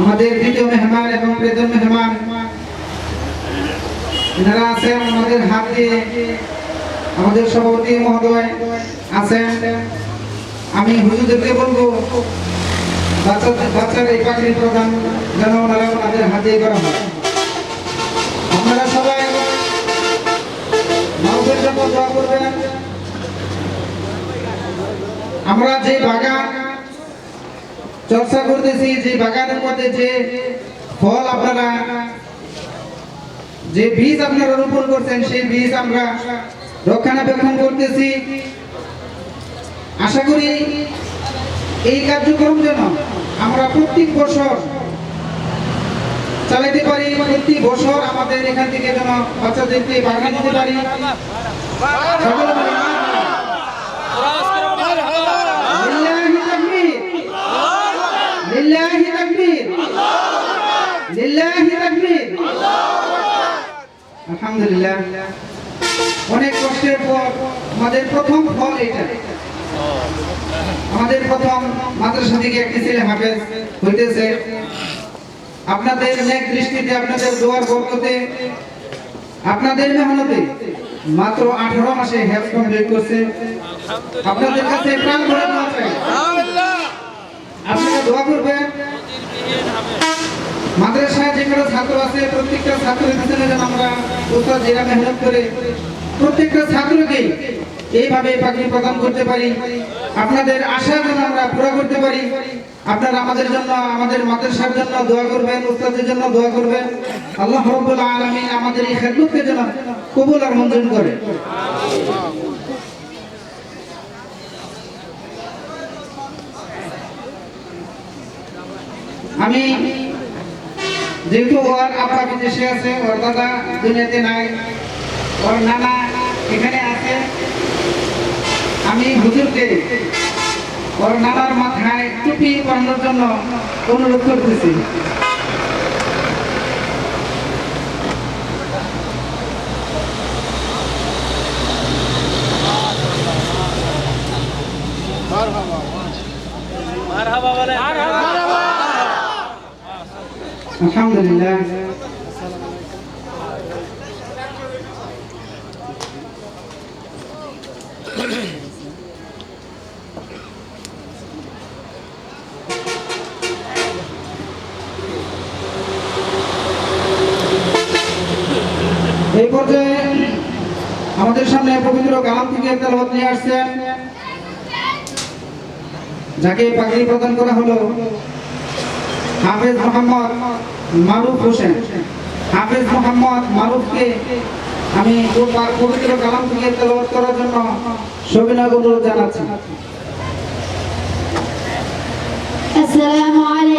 আমাদের দ্বিতীয় মেহমান এবং প্রথম মেহমান। এনারা আছেন আমাদের হাত। দিয়ে আমাদের সভাপতি মহোদয় আছেন। আমি হুজুরদেরকে বলব বাচ্চার এই পাখির প্রধান যেন ওনারা ওনাদের হাত দিয়ে করা হয়। আপনারা সবাই মানুষের জন্য দোয়া করবেন। আমরা যে বাগান চর্চা করতেছি যে বাগানের মধ্যে যে ফল আপনারা, যে বীজ আপনারা রোপণ করছেন, সেই বীজ আমরা রক্ষণাবেক্ষণ করতেছি। আশা করি এই কার্যক্রম যেন আমরা প্রত্যেক বছর চালাইতে পারি প্রতি বছর আমাদের এখান থেকে যেন বাচ্চাদেরকে বাগান দিতে পারি সকলে বলি, লিল্লাহি তাকবীর লিল্লাহি তাকবীর অনেক কষ্টের পর আমাদের প্রথম ফল এটা। আমাদের প্রথম মাদ্রাসা থেকে একটি ছেলে হাফেজ হইতেছে। আপনাদের নেক দৃষ্টিতে আপনাদের দোয়ার বরকতে আপনাদের মেহনতে মাত্র আঠারো মাসে হেলথ কমপ্লিট করছে। আপনাদের কাছে প্রাণ চাই। আপনারা দোয়া করবেন। মাদ্রাসায় যে কোনো ছাত্র আছে, প্রত্যেকটা ছাত্রের পিছনে যেন আমরা উস্তাদ যেরা মেহনত করে প্রত্যেকটা ছাত্রকে এইভাবে পাখি প্রদান করতে পারি। আপনাদের আশা যেন আমরা পুরো করতে পারি। আপনারা আমাদের জন্য, আমাদের মাদ্রাসার জন্য দোয়া করবেন, উস্তাদের জন্য দোয়া করবেন। আল্লাহ রব্বুল আলামিন আমাদের এই খেদমতকে যেন কবুল আর মঞ্জুর করে। আমি যেহেতু ওর আব্বা বিদেশে আছে, ওর দাদা দুনিয়াতে নাই, ওর নানা এখানে আছে। আমি হুজুরকে ওর নানার মাথায় টুপি পরানোর জন্য অনুরোধ করতেছি। আলহামদুলিল্লাহ। এই পর্যায়ে আমাদের সামনে পবিত্র কালাম থেকে তেলাওয়াত নিয়ে আসছেন, যাকে পাগড়ি প্রদান করা হলো। হাফেজ মোহাম্মদ মারুফ হোসেন। হাফেজ মোহাম্মদ মারুফকে আমি পবিত্র কালাম থেকে তেলবাদ করার জন্য সবিনয় অনুরোধ জানাচ্ছি। আসসালামু আলাইকুম।